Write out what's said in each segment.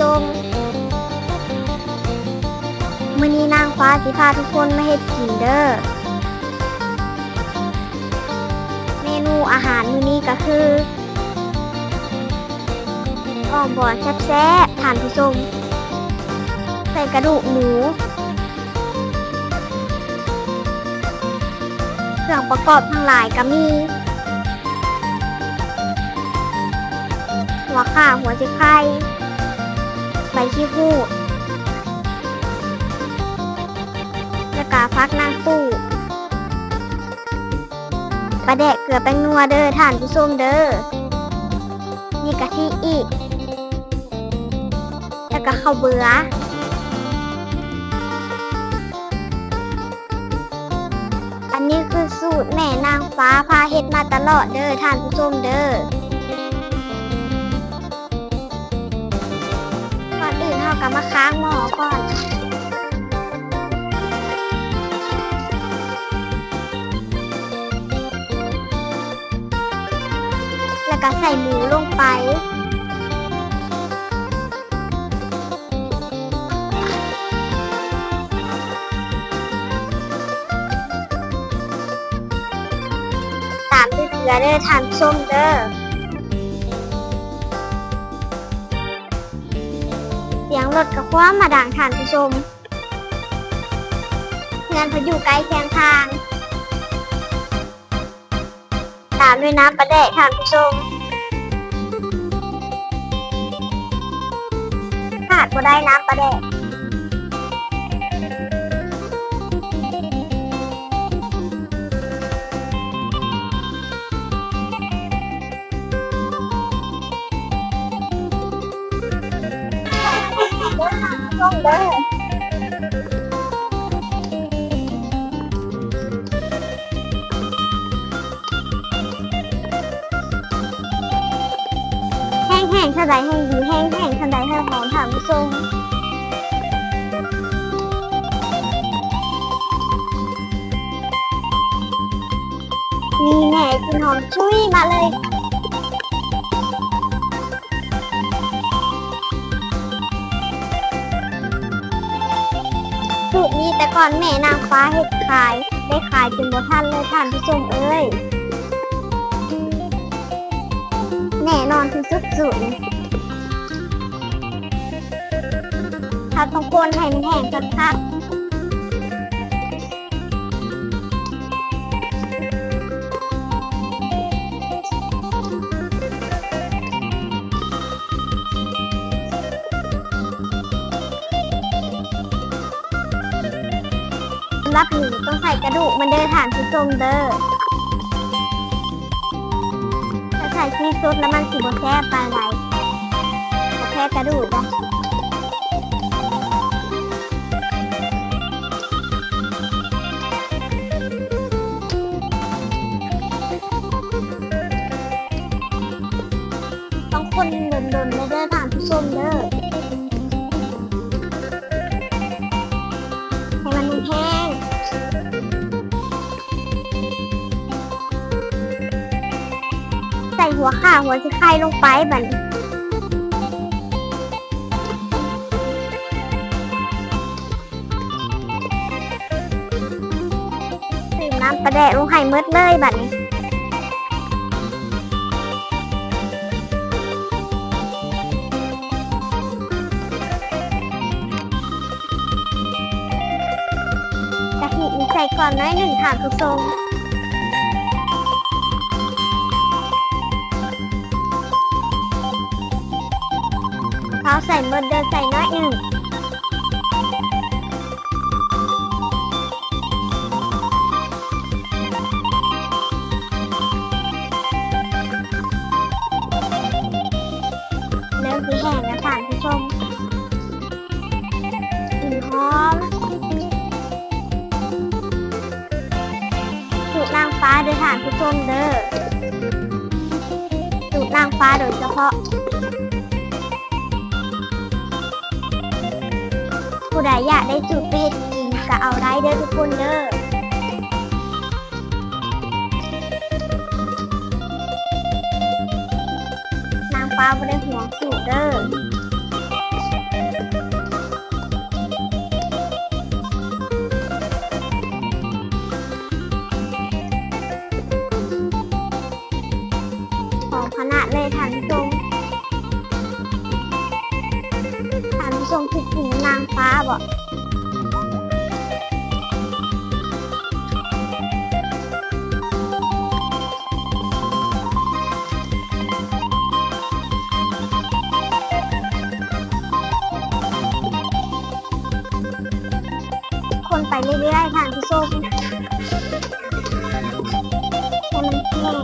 ชมมื้อนี้นางฟ้าสิพาทุกคนมาเฮ็ดกินเด้อ เมนูอาหารมื้อนี้ก็คืออ้อมบอนแซ่บๆท่านผู้ชมใส่กระดูกหมู เครื่องประกอบทั้งหลายก็มี หัวข่าหัวจิไข่ ใบขี้หูดแล้วก็ฟักนางตู้ปลาแดกเกลือแป้งนัวเด้อท่านผู้ชมเด้อมีกะทิอีก แล้วก็ข้าวเบื่ออันนี้คือสูตรแม่นางฟ้าพาเฮ็ดมาตลอดเด้อท่านผู้ชมเด้อ มาค้างหม้อก่อนแล้วก็ใส่หมูลงไป ตามด้วยเกลือเด้อทานส้มเด้อ รถกับความมาด่างทานผู้ชมงานพาอยู่ไกลแคงทาง ตามด้วยน้ำประแดกทานผู้ชมขาดก็ได้น้ำประแดก องเด้อแห้งแห้งเท่าใดแห้งดีแห้งแห้งเท่าใดเท่าหอมถามผู้ชมนี่แน่กินหอมชุยมาเลย แต่ก่อนแม่นางฟ้าเห็ดขาย ได้ขายจนบ่ทันเลยท่านผู้ชมเอ้ยแน่นอนที่สุดสูตรนี้ถ้าต้องคนให้มันแห้งสักพับ รับหนีต้องใส่กระดูกมันเด้อท่านผู้ชมเด้อถ้าใส่ซีซุดแล้วมันสีบแซ่บปลาไหลแค่กระดูกอะ ใส่หัวข่าหัวสิไข่ลงไปบัดนใส่น้ำปลาแดะลงไข่เมืดเลยบัดนี้กะทินี่ใส่ก่อนน้อยหนึ่งถาดผู้ชม เขาใส่หมดเดินใส่น้อยหนึ่งเริ่มสีแห้งแล้วท่านผู้ชมกลิ่นหอมสูตรนางฟ้าเด้อท่านผู้ชมเด้อสูตรนางฟ้าโดยเฉพาะ ผู้ใดอยากได้สูตรเป็ดกินก็เอาได้เด้อทุกคนเด้อนางฟ้าไม่ได้หัวสูตรเด้อ รื่อยๆท่านผู้มให้มันแห้ง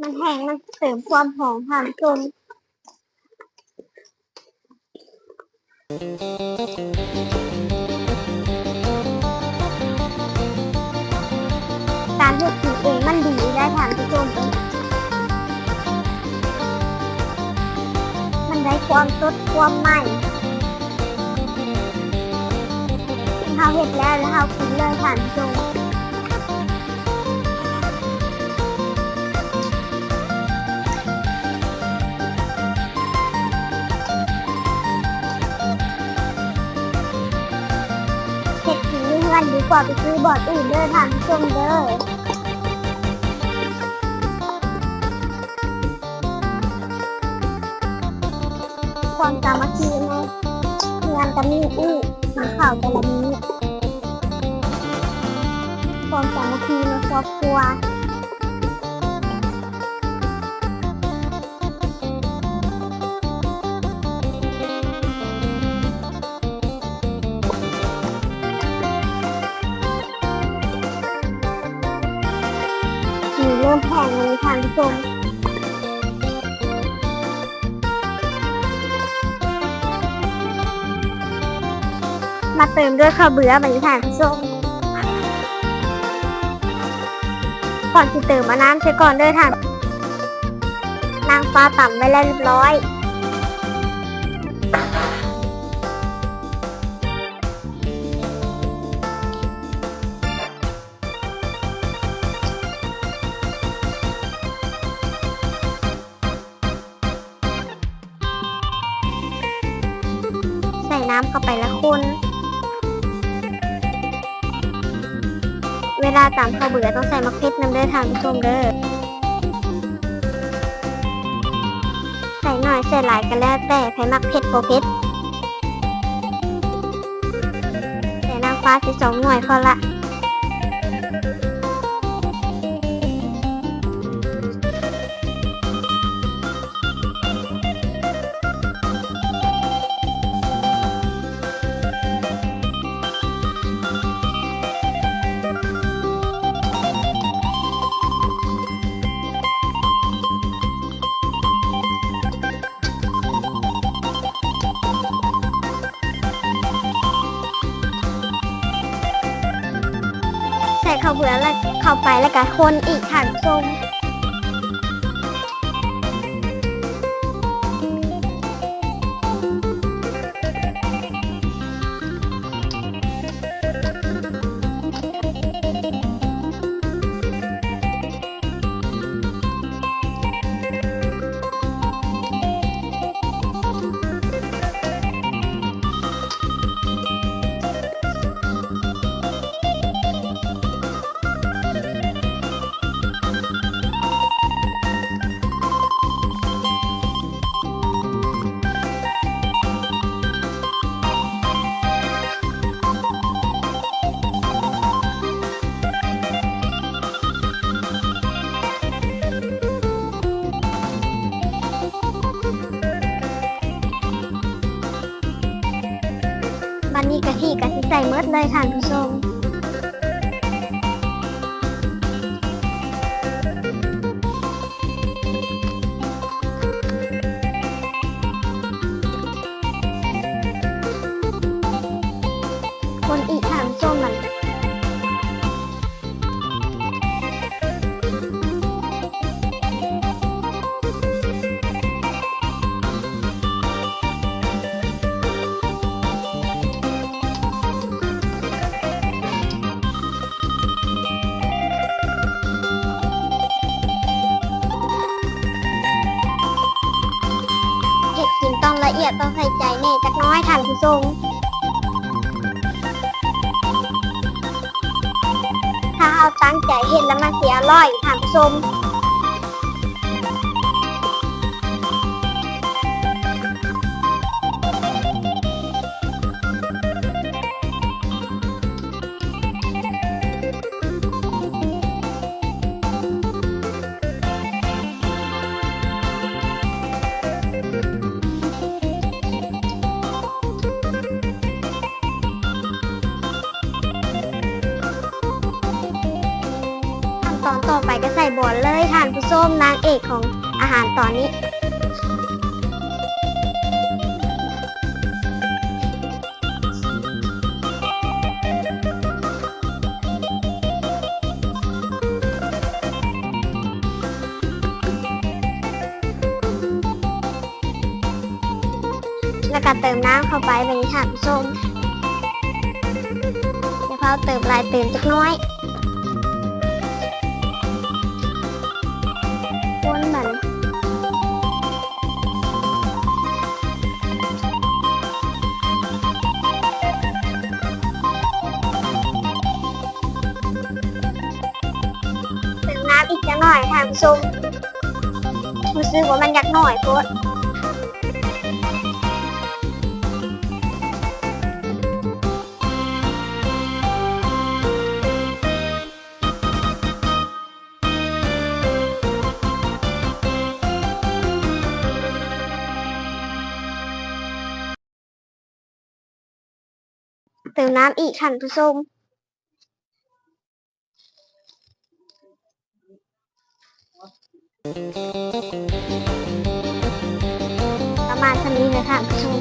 มันแห้งมันเสริมความหอมท่านผู้ชม การเลือกกินเองมันดีได้ทานผู้ชมมันได้ความสดความใหม่เขาเห็ดแล้วแล้วเขากินเลยทานผู้ชม กินดีกว่าไปซื้อบอร์ดอื่นเด้อทางชมเด้อความสามัคคีไหมงานกำมีอู้มีข่าวแต่ละนี้ความสามัคคีในครอบครัว ริ่มแห้งเลยท่านผู้ชมาเติมด้วยข้าวเบื่อบรรยากาศส้มก่อนที่เติมมาน้ำใช้ก่อนด้วยค่ะนางฟ้าต่ำไว้แล้วเรียบร้อย ส่น้ำเข้าไปแล้วคนเวลาตำข้าวเบื่อต้องใส่มะเขือน้ำเด้อทานผู้ชมเด้อ ใส่หน่อยใส่หลายกันแล้วแต่ไผมักเผ็ดโปเผ็ดใส่น้ำฟ้าสิสองหน่วยพอละ ใส่ข้าวเบื่อแล้วเข้าไปแล้วก็คนอีกทานชม บันนี้กะทิกะทิใส่เมดเลยท่านผู้ชม ต้องละเอียต้องใส่ใจแน่จักน้อยท่านผู้ชมถ้าเอาตั้งใจเห็นแล้วมันเสียร่อยท่านผู้ชม เลยท่านผู้มนางเอกของอาหารตอนนี้ แล้วก็เติมน้ำเข้าไปแบบนี้ค่ะผู้มเดี๋ยวเขาเติมลายเติมจักน้อย กหน่อยค่ะผู้ชมรู้สึกว่ามันยักหน่อยโคตรเติมน้ำอีกค่ะผู้ชม ประมาณเท่านี้เลยค่ะผู้ชม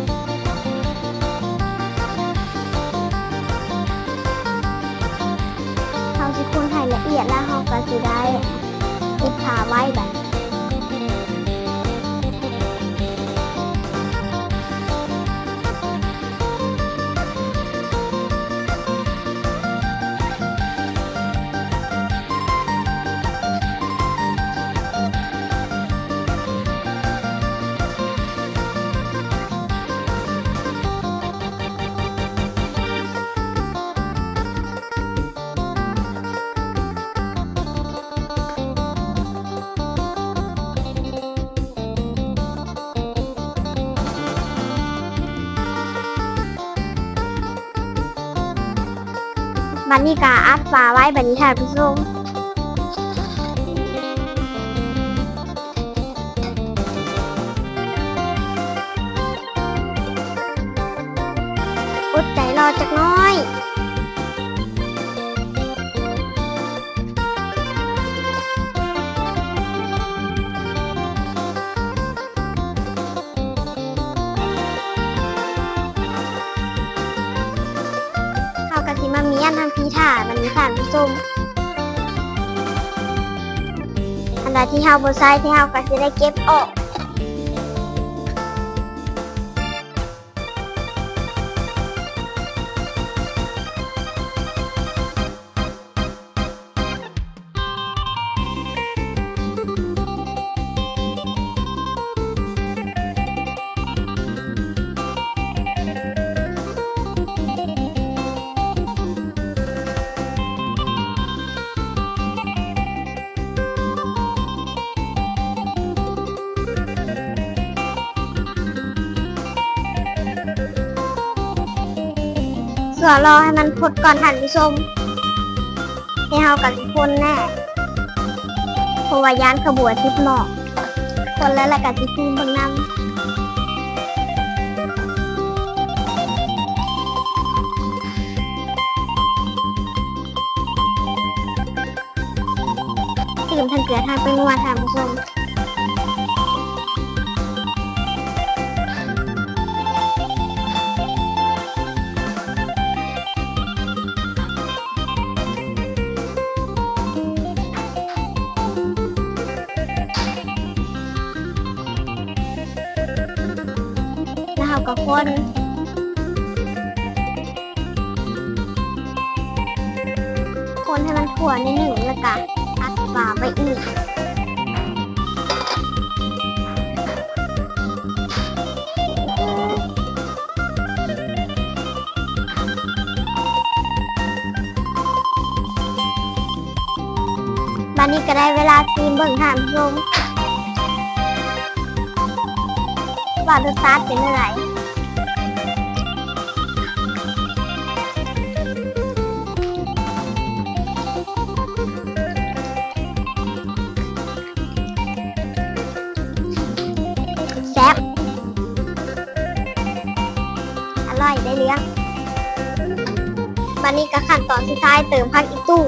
เราจะคนให้ละเอียดแล้วเขาก็จะได้ติดผาไว้แบบ บันนี่กาอัดฝาไว้บันนี้ค่ะผู้ชมอดใจรอจักหน้อย เฮาบ่ใส่ที่เฮาก็สิได้เก็บออก เสือรอให้มันพดก่อนท่านผู้ชมให้เฮากับสิพ่นแน่เพราะว่ายานขบวนทิศหมอกคนแล้วแหละกับสิพูบางนำตื่มทันเกลือทางไปงัวท่านผู้ชม แล้วเราคนคนให้มันถั่วนิดหนึ่งแล้วก็อัดฝาไปอีกบันนี้ก็ได้เวลาซีมเบิ่งทานชมว่ารสชาติเป็นอะไร เลี้ยงบันนี้ก็ขั้นตอนสุดท้ายเติมพักอีกตู้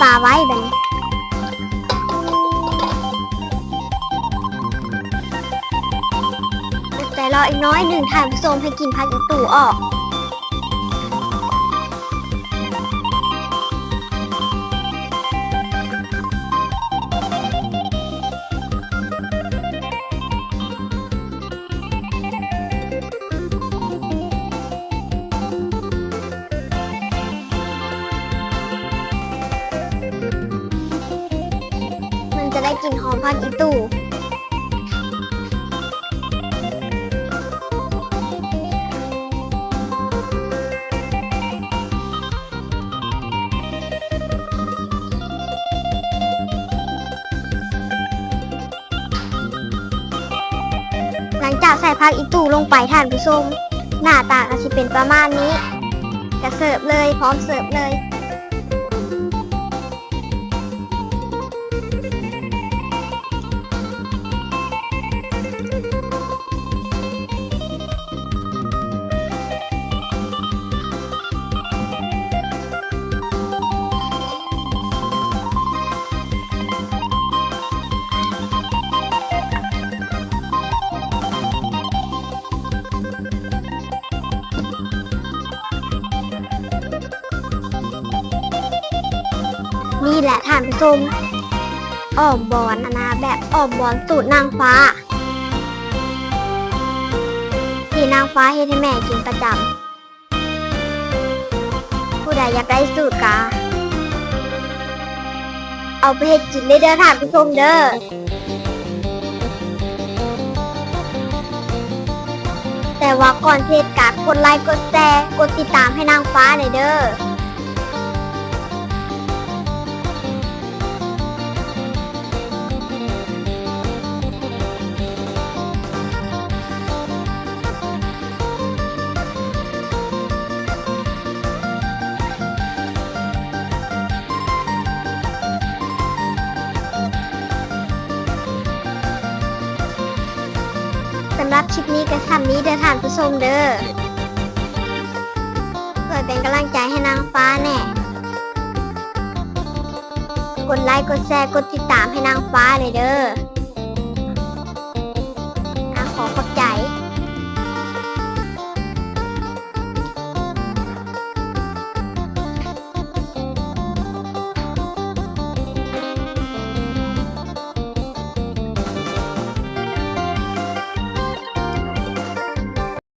อัดฝาไว้แบบนี้แต่รออีกน้อยหนึ่งถ่ายผสมให้กินพักอีตู่ออก กลิ่นหอมพักอีตู่หลังจากใส่ผักอีตู่ลงไปท่านผู้ชม หน้าตาก็จะเป็นประมาณนี้จะเสิร์ฟเลยพร้อมเสิร์ฟเลย แหละท่านผู้ชมอ้อมบอนนะนะแบบอ้อมบอนสูตรนางฟ้า ที่นางฟ้าเฮ็ดให้แม่กินประจำผู้ใดอยากได้สูตรกาเอาไปเฮ็ดกินได้เด้อท่านผู้ชมเด้อแต่ว่าก่อนเทศกากดไลค์กดแชร์กดติดตามให้นางฟ้าหน่อยเด้อ สำหรับคลิปนี้ก็ทำนี้เด้อท่านผู้ชมเด้อเพื่อเป็นกำลังใจให้นางฟ้าแน่กดไลค์กดแชร์กดติดตามให้นางฟ้าเลยเด้อ